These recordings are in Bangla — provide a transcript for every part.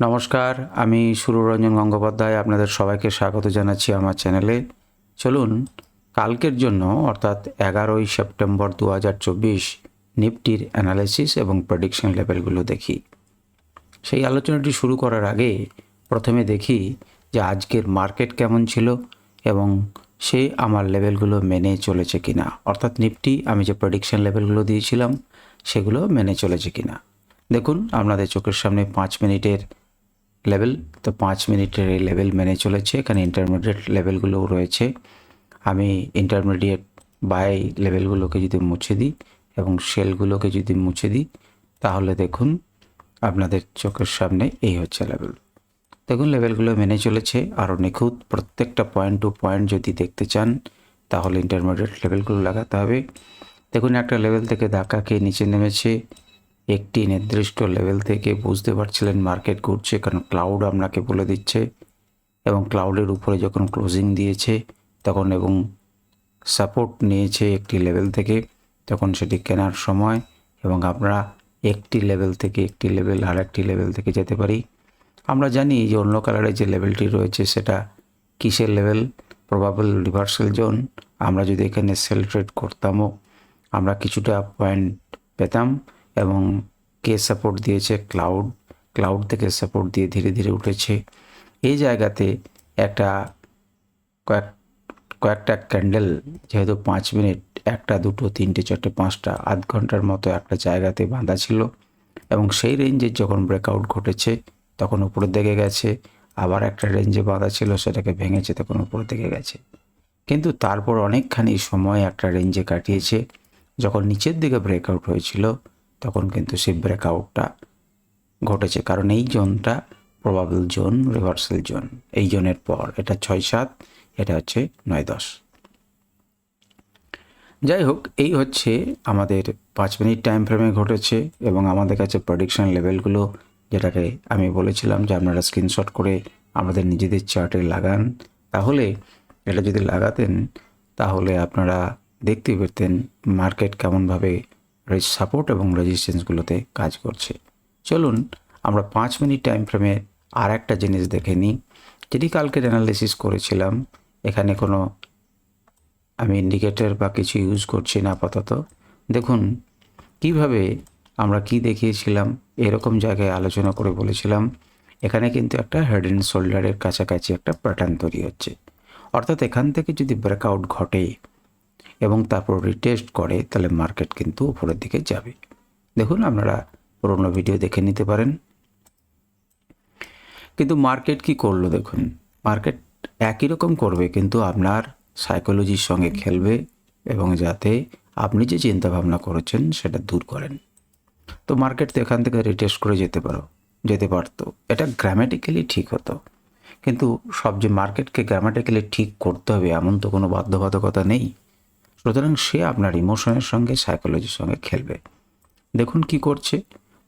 নমস্কার, আমি সুররঞ্জন গঙ্গোপাধ্যায়, আপনাদের সবাইকে স্বাগত জানাচ্ছি আমার চ্যানেলে। চলুন, কালকের জন্য, অর্থাৎ এগারোই সেপ্টেম্বর দু হাজার চব্বিশ, নিফটির অ্যানালাইসিস এবং প্রেডিকশন লেভেলগুলো দেখি। সেই আলোচনাটি শুরু করার আগে প্রথমে দেখি যে আজকের মার্কেট কেমন ছিল এবং সে আমার লেভেলগুলো মেনে চলেছে কিনা। অর্থাৎ নিফটি, আমি যে প্রেডিকশন লেভেলগুলো দিয়েছিলাম, সেগুলো মেনে চলেছে কিনা। দেখুন, আপনাদের চোখের সামনে পাঁচ মিনিটের লেভেল তো পাঁচ মিনিটের এই লেভেল মেনে চলেছে, এখানে ইন্টারমিডিয়েট লেভেলগুলোও রয়েছে। আমি ইন্টারমিডিয়েট বাই লেভেলগুলোকে যদি মুছে দিই এবং সেলগুলোকে যদি মুছে দিই, তাহলে দেখুন আপনাদের চোখের সামনে এই হচ্ছে লেভেল দেখুন লেভেলগুলো মেনে চলেছে আরও নিখুঁত, প্রত্যেকটা পয়েন্ট টু পয়েন্ট যদি দেখতে চান, তাহলে ইন্টারমিডিয়েট লেভেলগুলো লাগাতে হবে। দেখুন একটা লেভেল থেকে ধাক্কা খেয়ে নিচে নেমেছে একটি নির্দিষ্ট লেভেল থেকে বুঝতে পারছিলেন মার্কেট ঘুরছে কারণ ক্লাউড আপনাকে বলে দিচ্ছে এবং ক্লাউডের উপরে যখন ক্লোজিং দিয়েছে তখন এবং সাপোর্ট নিয়েছে একটি লেভেল থেকে, তখন সেটি কেনার সময় এবং আমরা একটি লেভেল থেকে একটি লেভেল আর একটি লেভেল থেকে যেতে পারি। আমরা জানি যে অন্য কালারের যে লেভেলটি রয়েছে সেটা কিসের লেভেল? প্রবাবল রিভার্সাল জোন আমরা যদি এখানে সেল ট্রেড করতামও, আমরা কিছুটা পয়েন্ট পেতাম এবং কে সাপোর্ট দিয়েছে? ক্লাউড ক্লাউড থেকে সাপোর্ট দিয়ে ধীরে ধীরে উঠেছে। এই জায়গাতে একটা কয়েক, কয়েকটা ক্যান্ডেল যেহেতু পাঁচ মিনিট, একটা, দুটো, তিনটে, চারটে, পাঁচটা, আধ ঘণ্টার মতো একটা জায়গাতে বাঁধা ছিল। এবং সেই রেঞ্জে যখন ব্রেকআউট ঘটেছে, তখন উপরের দিকে গেছে, আবার একটা রেঞ্জে বাঁধা ছিল, সেটাকে ভেঙেছে তখন উপরের দিকে গেছে। কিন্তু তারপর অনেকখানি সময় একটা রেঞ্জে কাটিয়েছে। যখন নিচের দিকে ব্রেকআউট হয়েছিল তখন কিন্তু সেই ব্রেকআউটটা ঘটেছে। কারণ এই জোনটা প্রবাবল জোন রিভার্সাল জোন এই জোনের পর এটা ছয় সাত, এটা হচ্ছে নয় দশ। যাই হোক, এই হচ্ছে আমাদের পাঁচ মিনিট টাইম ফ্রেমে ঘটেছে এবং আমাদের কাছে প্রডিকশন লেভেলগুলো যেটাকে আমি বলেছিলাম যে আপনারা স্ক্রিনশট করে আমাদের নিজেদের চার্টে লাগান। তাহলে এটা যদি লাগাতেন, তাহলে আপনারা দেখতে পেতেন মার্কেট কেমনভাবে সাপোর্ট এবং রেজিস্ট্যান্সগুলোতে কাজ করছে। চলুন, আমরা পাঁচ মিনিট টাইম ফ্রেমে আর একটা জিনিস দেখে নিই। যেটি কালকের অ্যানালিসিস করেছিলাম, এখানে কোনো আমি ইন্ডিকেটর বা কিছু ইউজ করছি না আপাতত। দেখুন, কীভাবে আমরা কি দেখিয়েছিলাম, এরকম জায়গায় আলোচনা করে বলেছিলাম, এখানে কিন্তু একটা হেড অ্যান্ড শোল্ডারের কাছাকাছি একটা প্যাটার্ন তৈরি হচ্ছে। অর্থাৎ এখান থেকে যদি ব্রেকআউট ঘটে এবং তারপর রিটেস্ট করে, তাহলে মার্কেট কিন্তু উপরের দিকে যাবে। দেখুন, আপনারা পুরোনো ভিডিও দেখে নিতে পারেন। কিন্তু মার্কেট কি করল দেখুন? মার্কেট একই রকম করবে, কিন্তু আপনার সাইকোলজির সঙ্গে খেলবে এবং যাতে আপনি যে চিন্তা ভাবনা করেছেন, সেটা দূর করেন। তো মার্কেট তো এখান থেকে রিটেস্ট করে যেতে পারো, যেতে পারতো। এটা গ্রামেটিক্যালি ঠিক হতো। কিন্তু সব যে মার্কেটকে গ্রামেটিক্যালি ঠিক করতে হবে, এমন তো কোনো বাধ্যবাধকতা নেই। সুতরাং সে আপনার ইমোশনের সঙ্গে সাইকোলজির সঙ্গে খেলবে। দেখুন কি করছে।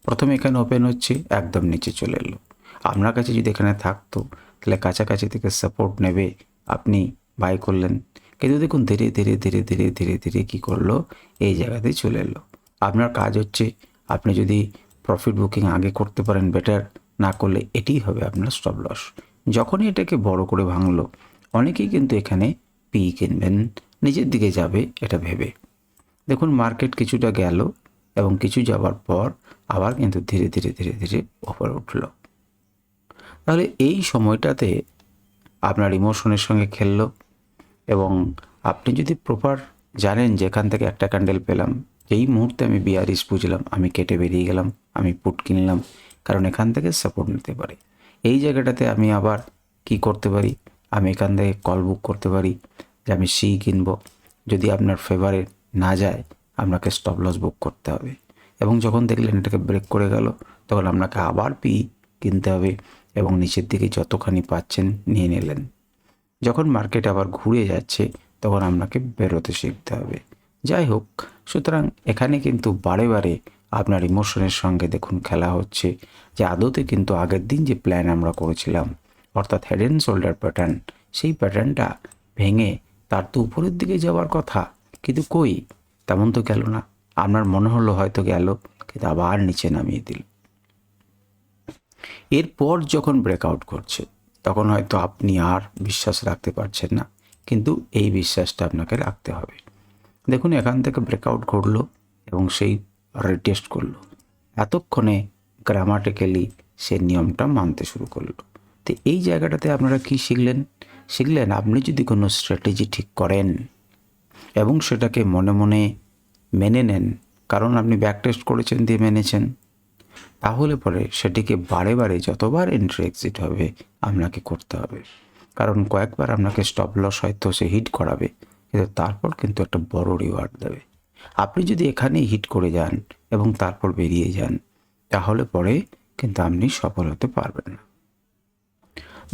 প্রথমে এখানে ওপেন হচ্ছে, একদম নিচে চলে এলো। আপনার কাছে যদি এখানে থাকতো, তাহলে কাছাকাছি থেকে সাপোর্ট নেবে, আপনি বাই করলেন। কিন্তু দেখুন, ধীরে ধীরে ধীরে ধীরে ধীরে ধীরে কী করল, এই জায়গাতে চলে এলো। আপনার কাজ হচ্ছে, আপনি যদি প্রফিট বুকিং আগে করতে পারেন বেটার না করলে এটিই হবে আপনার স্টপ লস যখনই এটাকে বড় করে ভাঙলো, অনেকেই কিন্তু এখানে পি কিনবেন। নিজের দিকে যাবে, এটা ভেবে। দেখুন, মার্কেট কিছুটা গেল এবং কিছু যাওয়ার পর আবার কিন্তু ধীরে ধীরে ধীরে ধীরে ওপরে উঠল। তাহলে এই সময়টাতে আপনার ইমোশনের সঙ্গে খেললো এবং আপনি যদি প্রপার জানেন যে এখান থেকে একটা ক্যান্ডেল পেলাম যেই মুহূর্তে আমি বিআরইস বুঝলাম, আমি কেটে বেরিয়ে গেলাম, আমি পুট কিনলাম, কারণ এখান থেকে সাপোর্ট নিতে পারে। এই জায়গাটাতে আমি আবার কি করতে পারি? আমি এখান থেকে কল বুক করতে পারি। যে আমি সি কিনবো। যদি আপনার ফেভারে না যায়, আপনাকে স্টপ লস বুক করতে হবে। এবং যখন দেখলেন এটাকে ব্রেক করে গেল, তখন আপনাকে আবার পি কিনতে হবে এবং নিচের দিকে যতখানি পাচ্ছেন নিয়ে নিলেন। যখন মার্কেট আবার ঘুরে যাচ্ছে, তখন আপনাকে বেরোতে শিখতে হবে। যাই হোক, সুতরাং এখানে কিন্তু বারে বারে আপনার ইমোশনের সঙ্গে দেখুন খেলা হচ্ছে। যে আদতে কিন্তু আগের দিন যে প্ল্যান আমরা করেছিলাম, অর্থাৎ হেড অ্যান্ড শোল্ডার প্যাটার্ন সেই প্যাটার্নটা ভেঙে তার তো উপরের দিকে যাওয়ার কথা। কিন্তু কই? তেমন তো গেল না। আপনার মনে হলো হয়তো গেল, কিন্তু আবার নিচে নামিয়ে দিল। এরপর যখন ব্রেকআউট করছে, তখন হয়তো আপনি আর বিশ্বাস রাখতে পারছেন না। কিন্তু এই বিশ্বাসটা আপনাকে রাখতে হবে। দেখুন, এখান থেকে ব্রেকআউট ঘটলো এবং সেই রিটেস্ট করল। এতক্ষণে গ্রামাটিক্যালি সে নিয়মটা মানতে শুরু করল। তো এই জায়গাটাতে আপনারা কি শিখলেন? শিখলেন আপনি যদি কোনো স্ট্র্যাটেজি ঠিক করেন এবং সেটাকে মনে মনে মেনে নেন, কারণ আপনি ব্যাক টেস্ট করেছেন দিয়ে মেনেছেন, তাহলে পরে সেটিকে বারে বারে যতবার এন্ট্রি এক্সিট হবে আপনাকে করতে হবে। কারণ কয়েকবার আপনাকে স্টপ লস হয়তো সে হিট করাবে, কিন্তু তারপর কিন্তু একটা বড় রিওয়ার্ড দেবে। আপনি যদি এখানেই হিট করে যান এবং তারপর বেরিয়ে যান, তাহলে পরে কিন্তু আপনি সফল হতে পারবেন না।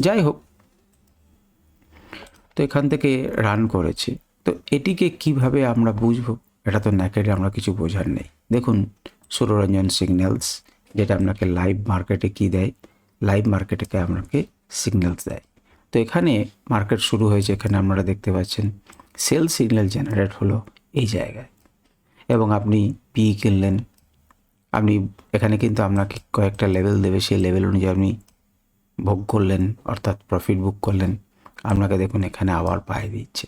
যাই হোক তো এখান থেকে রান করেছে। তো এটিকে কীভাবে আমরা বুঝব? এটা তো ন্যাকেডে আমরা কিছু বোঝার নেই। দেখুন, সুররঞ্জন সিগন্যালস যেটা আপনাকে লাইভ মার্কেটে কি দেয়? লাইভ মার্কেটে আপনাকে সিগন্যালস দেয়। তো এখানে মার্কেট শুরু হয়েছে, এখানে আপনারা দেখতে পাচ্ছেন সেল সিগন্যাল জেনারেট হলো এই জায়গায়। এবং আপনি পি কিনলেন। আপনি, এখানে কিন্তু আপনাকে কয়েকটা লেভেল দেবে, সেই লেভেল অনুযায়ী আপনি ভোগ করলেন, অর্থাৎ প্রফিট বুক করলেন। আপনাকে দেখুন, এখানে আবার বাই দিচ্ছে।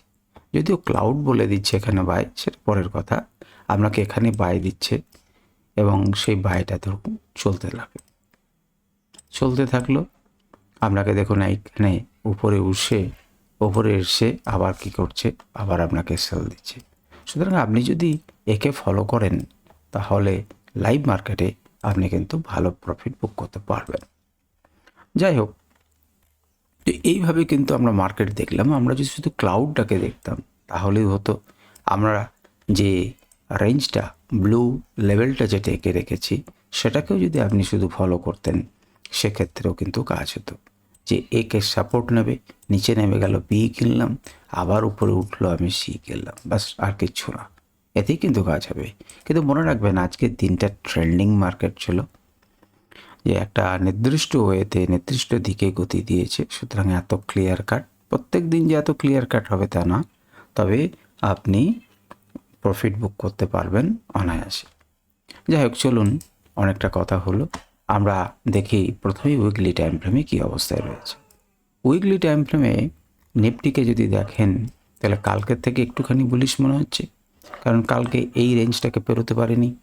যদিও ক্লাউড বলে দিচ্ছে এখানে বাই সেটা পরের কথা। আপনাকে এখানে বাই দিচ্ছে এবং সেই বাইটা ধরুন চলতে লাগে চলতে থাকল, আপনাকে দেখুন, এইখানে উপরে উঠে ওপরে এসে আবার কি করছে, আবার আপনাকে সেল দিচ্ছে। সুতরাং আপনি যদি একে ফলো করেন, তাহলে লাইভ মার্কেটে আপনি কিন্তু ভালো প্রফিট বুক করতে পারবেন। যাই হোক তো এইভাবে কিন্তু আমরা মার্কেট দেখলাম। আমরা যদি শুধু ক্লাউডটাকে দেখতাম, তাহলেই হতো। আমরা যে রেঞ্জটা ব্লু লেভেলটা যেটা এঁকে রেখেছি, সেটাকেও যদি আপনি শুধু ফলো করতেন, সেক্ষেত্রেও কিন্তু কাজ হতো। যে একে সাপোর্ট নেবে, নিচে নেমে গেল বি কিনলাম, আবার উপরে উঠল আমি সি কিনলাম বাস আর কিচ্ছু না। এতেই কিন্তু কাজ হবে। কিন্তু মনে রাখবেন, আজকের দিনটা ট্রেন্ডিং মার্কেট ছিল। যে একটা নির্দিষ্ট ওয়েতে, নির্দিষ্ট দিকে গতি দিয়েছে। সুতরাং এত ক্লিয়ার কাট প্রত্যেক দিন যে এত ক্লিয়ার কাট হবে তা না। তবে আপনি প্রফিট বুক করতে পারবেন অনায়াসে। যাই হোক, চলুন অনেকটা কথা হলো। আমরা দেখি প্রথমেই উইকলি টাইম ফ্রেমে কী অবস্থায় রয়েছে। উইকলি টাইম ফ্রেমে নিফটিকে যদি দেখেন, তাহলে কালকের থেকে একটুখানি বুলিশ মনে হচ্ছে। কারণ কালকে এই রেঞ্জটাকে পেরোতে পারেনি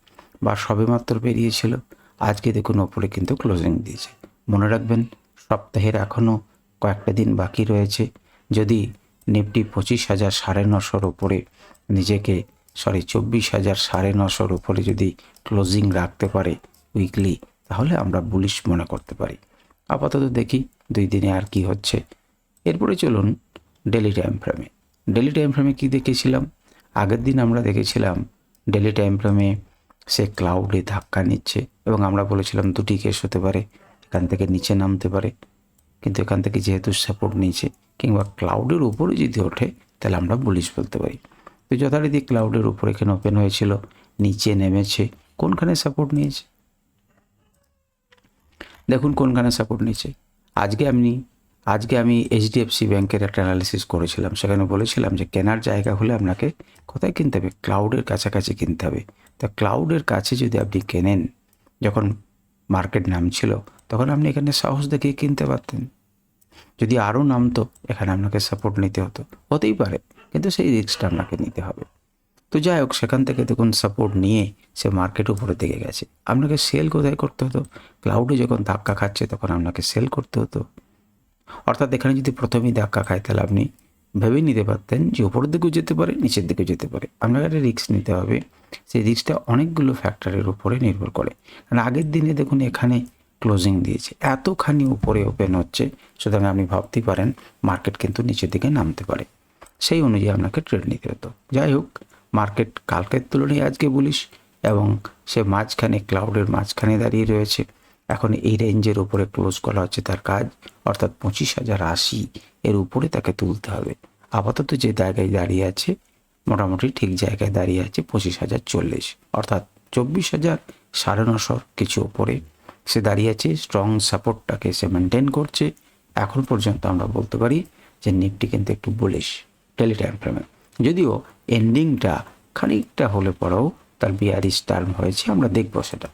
বা সবেমাত্র বেরিয়েছিল আজকে দেখুন ওপরে কিন্তু ক্লোজিং দিয়েছে। মনে রাখবেন, সপ্তাহের এখনও কয়েকটা দিন বাকি রয়েছে। যদি নিফটি পঁচিশ হাজার সাড়ে নশোর ওপরে, নিজেকে সরি চব্বিশ হাজার সাড়ে নশোর উপরে যদি ক্লোজিং রাখতে পারে উইকলি তাহলে আমরা বুলিশ মনে করতে পারি। আপাতত দেখি দুই দিনে আর কি হচ্ছে। এরপরে চলুন ডেলি টাইম ফ্রেমে ডেলি টাইম ফ্রেমে কী দেখেছিলাম? আগের দিন আমরা দেখেছিলাম ডেলি টাইম ফ্রেমে সে ক্লাউডে ধাক্কা নিচ্ছে এবং আমরা বলেছিলাম দুটি কেস হতে পারে, এখান থেকে নিচে নামতে পারে। কিন্তু এখান থেকে যেহেতু সাপোর্ট নিয়েছে, কিংবা ক্লাউডের উপরে যদি ওঠে, তাহলে আমরা বুলিশ বলতে পারি। তো যথারীতি ক্লাউডের উপর এখানে ওপেন হয়েছিল, নিচে নেমেছে, কোনখানে সাপোর্ট নিয়েছে? দেখুন কোনখানে সাপোর্ট নিয়েছে। আজকে আমি আজকে আমি এইচডিএফসি ব্যাংকের একটা অ্যানালিসিস করেছিলাম, সেখানে বলেছিলাম যে কেনার জায়গা হলে আপনাকে কোথায় কিনতে হবে? ক্লাউডের কাছাকাছি কিনতে হবে। তা ক্লাউডের কাছে যদি আপনি কেনেন, যখন মার্কেট নামছিল, তখন আপনি এখানে সাহস দেখিয়ে কিনতে পারতেন। যদি আরও নামতো, এখানে আপনাকে সাপোর্ট নিতে হতো। হতেই পারে, কিন্তু সেই রিস্কটা আপনাকে নিতে হবে। তো যাই হোক, সেখান থেকে দেখুন সাপোর্ট নিয়ে সে মার্কেট উপরে দিকে গেছে। আপনাকে সেল কোথায় করতে হতো? ক্লাউডে যখন ধাক্কা খাচ্ছে, তখন আপনাকে সেল করতে হতো। অর্থাৎ এখানে যদি প্রথমেই ধাক্কা খায়, তাহলে আপনি ভেবেই নিতে পারতেন যে উপরের দিকেও যেতে পারে, নিচের দিকেও যেতে পারে। আপনাকে একটা রিস্ক নিতে হবে। সেই রিস্কটা অনেকগুলো ফ্যাক্টরের উপরে নির্ভর করে। কারণ আগের দিনে দেখুন এখানে ক্লোজিং দিয়েছে। এতখানি উপরে ওপেন হচ্ছে, সুতরাং আপনি ভাবতেই পারেন মার্কেট কিন্তু নিচের দিকে নামতে পারে। সেই অনুযায়ী আপনাকে ট্রেড নিতে হতো। যাই হোক মার্কেট কালকের তুলনায় আজকে বলিস এবং সে মাঝখানে ক্লাউডের মাঝখানে দাঁড়িয়ে রয়েছে। এখন এই রেঞ্জের উপরে ক্লোজ করা হচ্ছে তার কাজ। অর্থাৎ পঁচিশ হাজার আশি এর উপরে তাকে তুলতে হবে। আপাতত যে জায়গায় দাঁড়িয়ে আছে, মোটামুটি ঠিক জায়গায় দাঁড়িয়ে আছে পঁচিশ হাজার চল্লিশ। অর্থাৎ চব্বিশ হাজার সাড়ে নশোর কিছু ওপরে সে দাঁড়িয়ে আছে। স্ট্রং সাপোর্টটাকে সে মেনটেন করছে। এখন পর্যন্ত আমরা বলতে পারি যে নিফটি কিন্তু একটু বলিশ টেলি টাইম ফ্রেমে যদিও এন্ডিংটা খানিকটা হলে পরেও তার বিয়ারিশ টার্ম হয়েছে, আমরা দেখব সেটা।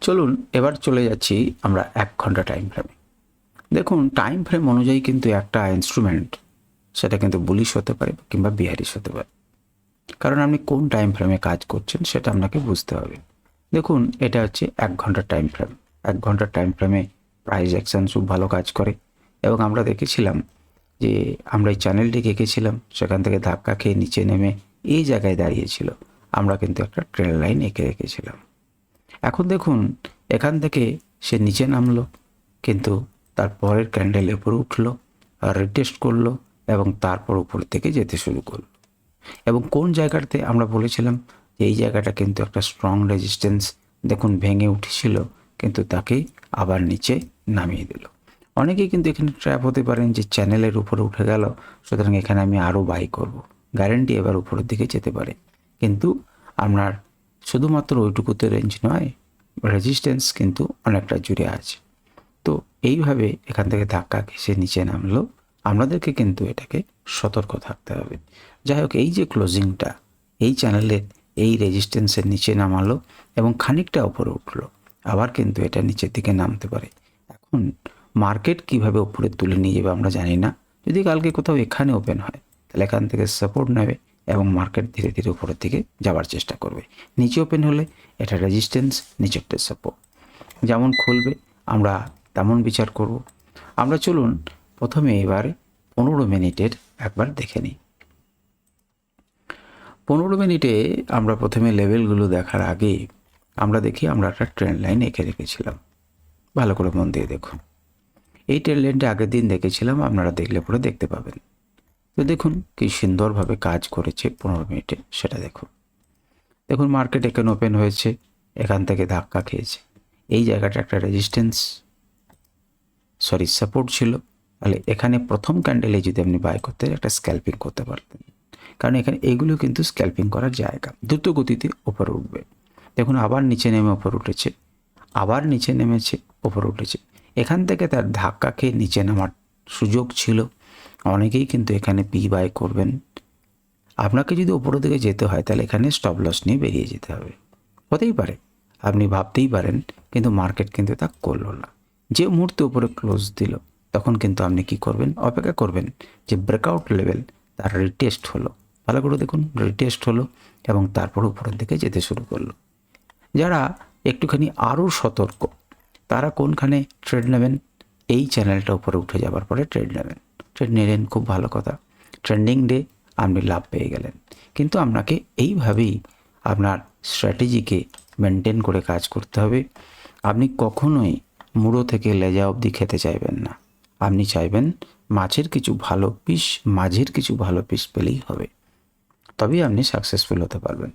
চলুন, এবার চলে যাচ্ছি আমরা এক ঘণ্টা টাইম ফ্রেমে দেখুন টাইম ফ্রেম অনুযায়ী কিন্তু একটা ইনস্ট্রুমেন্ট সেটা কিন্তু বুলিশ হতে পারে কিংবা বিহারিশ হতে পারে। কারণ আপনি কোন টাইম ফ্রেমে কাজ করছেন সেটা আপনাকে বুঝতে হবে। দেখুন, এটা হচ্ছে এক ঘণ্টার টাইম ফ্রেম এক ঘণ্টার টাইম ফ্রেমে প্রাইস অ্যাকশন খুব ভালো কাজ করে। এবং আমরা দেখেছিলাম যে, আমরা এই চ্যানেলটি এঁকেছিলাম সেখান থেকে ধাক্কা খেয়ে নিচে নেমে এই জায়গায় দাঁড়িয়েছিল। আমরা কিন্তু একটা ট্রেন লাইন এঁকে রেখেছিলাম। এখন দেখুন, এখান থেকে সে নিচে নামলো, কিন্তু তার পরের ক্যান্ডেল উপরে উঠল আর রিটেস্ট করল এবং তারপর উপর থেকে যেতে শুরু করল। এবং কোন জায়গাটাতে আমরা বলেছিলাম যে এই জায়গাটা কিন্তু একটা স্ট্রং রেজিস্ট্যান্স দেখুন ভেঙে উঠেছিল, কিন্তু তাকে আবার নিচে নামিয়ে দিল। অনেকেই কিন্তু এখানে ট্র্যাপ হতে পারেন যে চ্যানেলের উপরে উঠে গেল, সুতরাং এখানে আমি আরও বাই করব। গ্যারেন্টি এবার উপরের দিকে যেতে পারে। কিন্তু আপনার শুধুমাত্র ওইটুকুতে রেঞ্জ নয় রেজিস্ট্যান্স কিন্তু অনেকটা জুড়ে আছে। তো এইভাবে এখান থেকে ধাক্কা ঘেসে নিচে নামলো। আমাদেরকে কিন্তু এটাকে সতর্ক থাকতে হবে। যাই হোক, এই যে ক্লোজিংটা এই চ্যানেলের এই রেজিস্ট্যান্সের নিচে নামালো এবং খানিকটা উপরে উঠল। আবার কিন্তু এটা নিচের দিকে নামতে পারে। এখন মার্কেট কীভাবে উপরে তুলে নিয়ে যাবে আমরা জানি না। যদি কালকে কোথাও এখানে ওপেন হয়, তাহলে এখান থেকে সাপোর্ট নেবে। এবং মার্কেট ধীরে ধীরে উপরের দিকে যাওয়ার চেষ্টা করবে। নিচে ওপেন হলে এটা রেজিস্ট্যান্স নিচেরটা সাপোর্ট যেমন খুলবে, আমরা তেমন বিচার করব। আমরা চলুন প্রথমে এবার পনেরো মিনিটের একবার দেখে নিই। পনেরো মিনিটে আমরা প্রথমে লেভেলগুলো দেখার আগে আমরা দেখি আমরা একটা ট্রেন লাইন এঁকে রেখেছিলাম। ভালো করে মন দিয়ে দেখুন। এই ট্রেন লাইনটা আগের দিন দেখেছিলাম, আপনারা দেখলে পরে দেখতে পাবেন। তো দেখুন কি সুন্দরভাবে কাজ করেছে পনেরো মিনিটে, সেটা দেখুন। দেখুন মার্কেট এখানে ওপেন হয়েছে, এখান থেকে ধাক্কা খেয়েছে। এই জায়গাটা একটা রেজিস্ট্যান্স সরি সাপোর্ট ছিল। তাহলে এখানে প্রথম ক্যান্ডেলে যদি আপনি বাই করতেন, একটা স্ক্যাল্পিং করতে পারতেন। কারণ এখানে এইগুলো কিন্তু স্ক্যাল্পিং করার জায়গা। দ্রুত গতিতে ওপরে উঠবে। দেখুন আবার নিচে নেমে ওপর উঠেছে। আবার নিচে নেমেছে ওপর উঠেছে। এখান থেকে তার ধাক্কা খেয়ে নিচে নামার সুযোগ ছিল। অনেকেই কিন্তু এখানে পি বাই করবেন। আপনাকে যদি ওপরের দিকে যেতে হয়, তাহলে এখানে স্টপ লস নিয়ে বেরিয়ে যেতে হবে। হতেই পারে। আপনি ভাবতেই পারেন, কিন্তু মার্কেট কিন্তু তা করল না। যে মুহূর্তে উপরে ক্লোজ দিল, তখন কিন্তু আপনি কি করবেন? অপেক্ষা করবেন যে ব্রেকআউট লেভেল তার রিটেস্ট হলো। ভালো করে দেখুন রিটেস্ট হলো এবং তারপর উপরের দিকে যেতে শুরু করল। যারা একটুখানি আরও সতর্ক, তারা কোনখানে ট্রেড নেবেন? এই চ্যানেলটা উপরে উঠে যাবার পরে ট্রেড নেবেন। ট্রেড নিলেন, খুব ভালো কথা। ট্রেন্ডিং ডে আপনি লাভ পেয়ে গেলেন। কিন্তু আপনাকে এইভাবেই আপনার স্ট্র্যাটেজিকে মেনটেন করে কাজ করতে হবে। আপনি কখনোই মুড়ো থেকে লেজা অবধি খেতে চাইবেন না। আপনি চাইবেন মাছের কিছু ভালো পিস মাঝের কিছু ভালো পিস পেলেই হবে। তবেই আপনি সাকসেসফুল হতে পারবেন।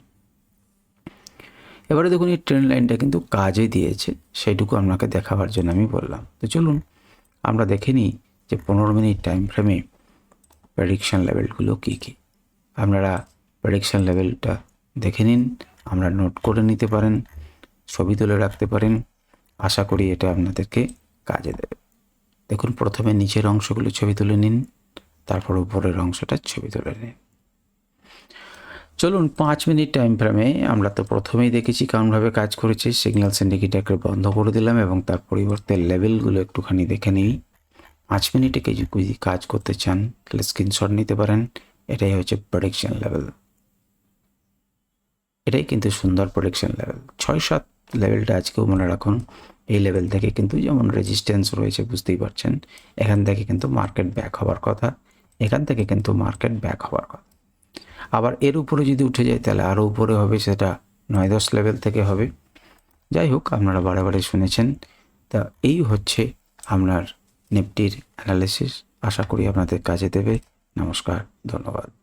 এবারে দেখুন, এই ট্রেন লাইনটা কিন্তু কাজে দিয়েছে। সেইটুকু আপনাকে দেখাবার জন্য আমি বললাম। তো চলুন আমরা দেখে নিই যে পনেরো মিনিট টাইম ফ্রেমে প্রেডিকশান লেভেলগুলো কী কী। আপনারা প্রেডিকশান লেভেলটা দেখে নিন, আমরা নোট করে নিতে পারেন, ছবি তুলে রাখতে পারেন। আশা করি এটা আপনাদেরকে কাজে দেবে। দেখুন, প্রথমে নিচের অংশগুলো ছবি তুলে নিন, তারপর উপরের অংশটা ছবি তুলে নিন। চলুন পাঁচ মিনিট টাইম ফ্রেমে আমরা তো প্রথমেই দেখেছি কেমনভাবে কাজ করেছে। সিগন্যাল সিন্ডিকেটারকে বন্ধ করে দিলাম এবং তার পরিবর্তে লেভেলগুলো একটুখানি দেখে নিই। পাঁচ মিনিটে কিছু যদি কাজ করতে চান, তাহলে স্ক্রিনশট নিতে পারেন। এটাই হচ্ছে প্রোডাকশন লেভেল এটাই কিন্তু সুন্দর প্রোডাকশন লেভেল ছয় সাত লেভেলটা আজকেও মনে রাখুন, এই লেভেল থেকে কিন্তু যেমন রেজিস্ট্যান্স রয়েছে, বুঝতেই পারছেন। এখান থেকে কিন্তু মার্কেট ব্যাক হওয়ার কথা। এখান থেকে কিন্তু মার্কেট ব্যাক হওয়ার কথা। আবার এর উপরে যদি উঠে যায়, তাহলে আরও উপরে হবে, সেটা নয় দশ লেভেল থেকে হবে। যাই হোক, আপনারা বারে শুনেছেন। তা এই হচ্ছে আপনার নিফটির অ্যানালিসিস আশা করি আপনাদের কাজে দেবে। নমস্কার, ধন্যবাদ।